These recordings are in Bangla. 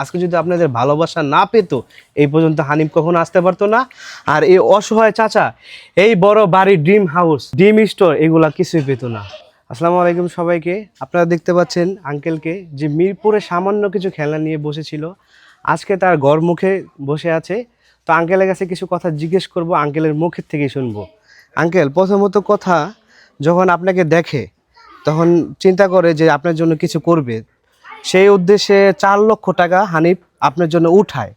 আজকে যদি আপনাদের ভালোবাসা না পেতো, এই পর্যন্ত হানিফ কখনো আসতে পারতো না। আর এই অসহায় চাচা, এই বড় বাড়ি ড্রিম হাউস ড্রিম স্টোর এগুলা কিছুই পেতো না। আসসালামু আলাইকুম সবাইকে। আপনারা দেখতে পাচ্ছেন আঙ্কেলকে যে মিরপুরে সামান্য কিছু খেলনা নিয়ে বসেছিল। আজকে তার ঘর মুখে বসে আছে। তো আঙ্কেলের কাছে কিছু কথা জিজ্ঞেস করব আঙ্কেলের মুখের থেকে শুনব। আঙ্কেল প্রথমত কথা, যখন আপনাকে দেখে, তখন চিন্তা করে যে আপনার জন্য কিছু করবে। সেই উদ্দেশ্যে চার লক্ষ টাকা হানিফ আপনার জন্য উঠায়।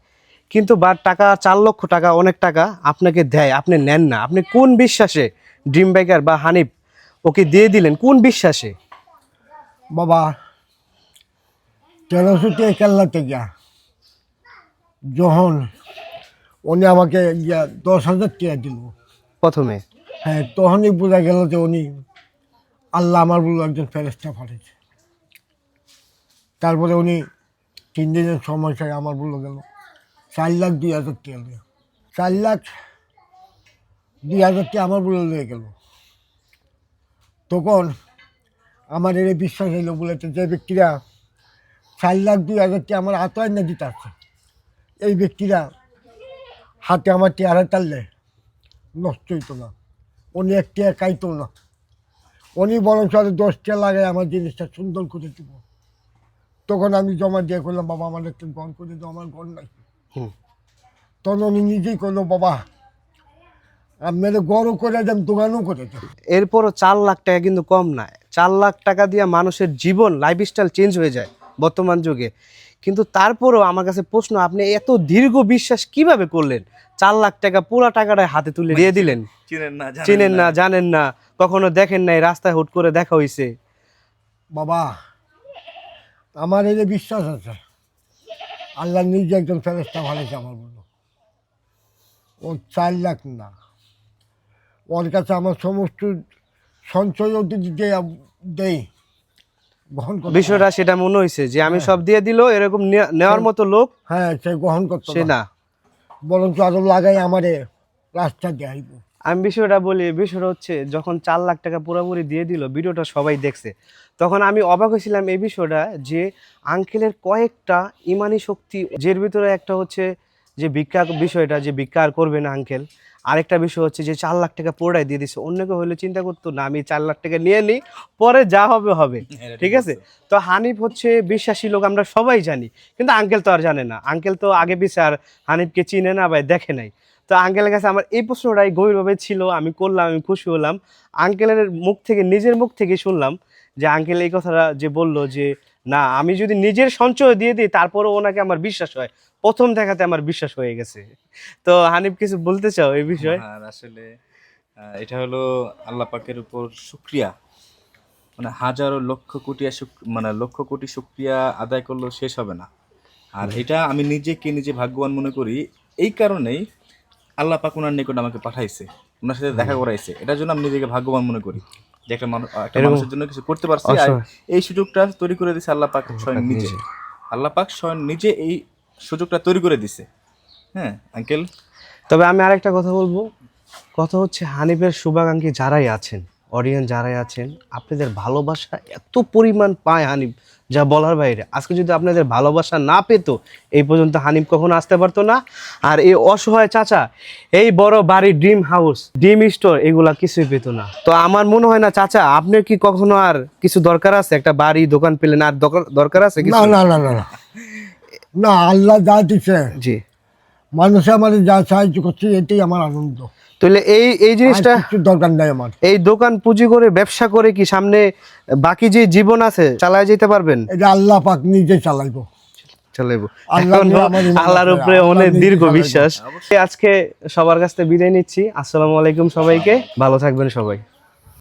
কিন্তু বা টাকা চার লক্ষ টাকা অনেক টাকা আপনাকে দেয় আপনি নেন না। আপনি কোন বিশ্বাসে ড্রিম বাইকার বা হানিফ ওকে দিয়ে দিলেন? কোন বিশ্বাসে? বাবা তেরোশো কেল্লাতে গিয়া যখন উনি আমাকে ইয়া দশ হাজার টাকা দিল প্রথমে? হ্যাঁ তখনই বোঝা গেল যে উনি আল্লাহ আমার বলে একজন ফেরেস্তা পাঠিয়েছে। তারপরে উনি তিন দিনের সময় চাই আমার বলে গেল। চার লাখ দুই হাজার টাকা দিয়ে। চার লাখ দুই হাজার টাকা আমার বলে লয়ে গেল। তখন আমার এর বিশ্বাস হইল বলে তো যে ব্যক্তিরা চার লাখ দুই হাজার টাকা আমার হাতে না দিতে আসছে। এই ব্যক্তিরা হাতে আমার চেয়ারে টানলে নষ্ট হইতো না। উনি এক টিয়া খাইতো না। উনি বরং দশ টিয়া লাগায় আমার জিনিসটা সুন্দর করে দিব। তখন আমি জমা দিয়ে করলাম বাবা আমার একটা ঘর করে দাও আমার ঘর নাই। হুম। তখন উনি নিজেই করল বাবা আপনার গড়ও করে দেন দোকানও করে দেন। এরপরও চার লাখ টাকা কিন্তু কম না। চার লাখ টাকা দিয়ে মানুষের জীবন লাইফস্টাইল চেঞ্জ হয়ে যায় বর্তমান যুগে। কিন্তু তারপরও আমার কাছে প্রশ্ন আপনি এত দীর্ঘ বিশ্বাস কীভাবে করলেন? চার লাখ টাকা পুরো টাকাটা হাতে তুলে দিয়ে দিলেন। চিনেন না জানেন চিনেন না। জানেন না কখনো দেখেন নাই রাস্তায় হুট করে দেখা হয়েছে বাবা আমার এই যে বিশ্বাস আছে আল্লাহ নিজে একজন ফেরেস্তা ভালোছে আমার বলল ও চার লাখ না। ওর কাছে আমার সমস্ত সঞ্চয় যদি দে- দেই গ্রহণ করতে বিষয়টা সেটা মনে হয়েছে যে আমি সব দিয়ে দিল এরকম নেওয়ার মতো লোক? হ্যাঁ সে গ্রহণ করতে সে না। বরঞ্চ আরও লাগাই আমারে রাস্তা দেখাইব আমি বিষয়টা বলি বিষয়টা হচ্ছে যখন চার লাখ টাকা পুরোপুরি দিয়ে দিল ভিডিওটা সবাই দেখছে। তখন আমি অবাক হয়েছিলাম এই বিষয়টা যে আঙ্কেলের কয়েকটা ইমানি শক্তি যের ভিতরে একটা হচ্ছে যে ভিক্ষা বিষয়টা যে ভিক্ষা আর করবে না আঙ্কেল। আরেকটা বিষয় হচ্ছে যে চার লাখ টাকা পুরোটাই দিয়ে দিচ্ছে অন্য কেউ হলে চিন্তা করতো না আমি চার লাখ টাকা নিয়ে নিই পরে যা হবে হবে। ঠিক আছে? তো হানিফ হচ্ছে বিশ্বাসী লোক আমরা সবাই জানি। কিন্তু আঙ্কেল তো আর জানে না। আঙ্কেল তো আগে পিছে আর হানিফকে চিনে না বা দেখে নাই। তো আঙ্কেলের কাছে আমার এই প্রশ্নটাই গভীরভাবে ছিল আমি করলাম আমি খুশি হলাম। আঙ্কেলের মুখ থেকে নিজের মুখ থেকে শুনলাম যে আঙ্কেল এই কথাটা যে বলল যে না আমি যদি নিজের সঞ্চয় দিয়ে দিই তারপরেও ওনাকে আমার বিশ্বাস হয়। প্রথম দেখাতে আমার বিশ্বাস হয়ে গেছে। তো হানিফ কিছু বলতে চাও এই বিষয়ে? আর আসলে এটা হলো আল্লাহ পাকের উপর শুক্রিয়া। মানে হাজারো লক্ষ কোটি মানে লক্ষ কোটি শুক্রিয়া আদায় করলেও শেষ হবে না। আর এটা আমি নিজেকে নিজে ভাগ্যবান মনে করি এই কারণেই আল্লাহ পাক উনার নিকট আমাকে পাঠাইছে ওনার সাথে দেখা করাইছে। এটার জন্য আমি নিজেকে ভাগ্যবান মনে করি যে একটা মানুষ একটা মানুষের জন্য কিছু করতে পারছি আর এই সুযোগটা তৈরি করে দিছে আল্লাহ পাক স্বয়ং নিজে। আল্লাহ পাক স্বয়ং নিজে এই সুযোগটা তৈরি করে দিছে। হ্যাঁ আঙ্কেল? তবে আমি আরেকটা কথা বলব। কথা হচ্ছে হানিফের শুভাকাঙ্ক্ষী যারাই আছেন অডিয়েন্স যারাই আছেন আপনাদের ভালোবাসা এত পরিমাণ পায় হানিফ যা বলার বাইরে। আজকে যদি আপনাদের ভালোবাসা না পেতো এই পর্যন্ত হানিফ কখনো আসতে পারতো না। আর এই অসহায় চাচা এই বড় বাড়ি ড্রিম হাউস ড্রিম স্টোর এগুলা কিছুই পেতো না। তো আমার মনে হয় না চাচা আপনার কি কখনো আর কিছু দরকার আছে? একটা বাড়ি দোকান পেলেন আর দরকার- আছে না না না না আল্লাহ যা দিছে জি। মানুষে আমার যা সাহায্য করছে এটাই আমার আনন্দ। তাহলে এই এই জিনিসটা দরকার নাই আমার। এই দোকান পুঁজি করে ব্যবসা করে কি সামনে বাকি যে জীবন আছে চালায় যেতে পারবেন? এটা আল্লাহ পাক নিজে চালাইবো। আল্লাহর উপরে অনেক দীর্ঘ। বিশ্বাস। আজকে সবার কাছ থেকে বিদায় নিচ্ছি। আসসালামু আলাইকুম সবাইকে। ভালো থাকবেন সবাই।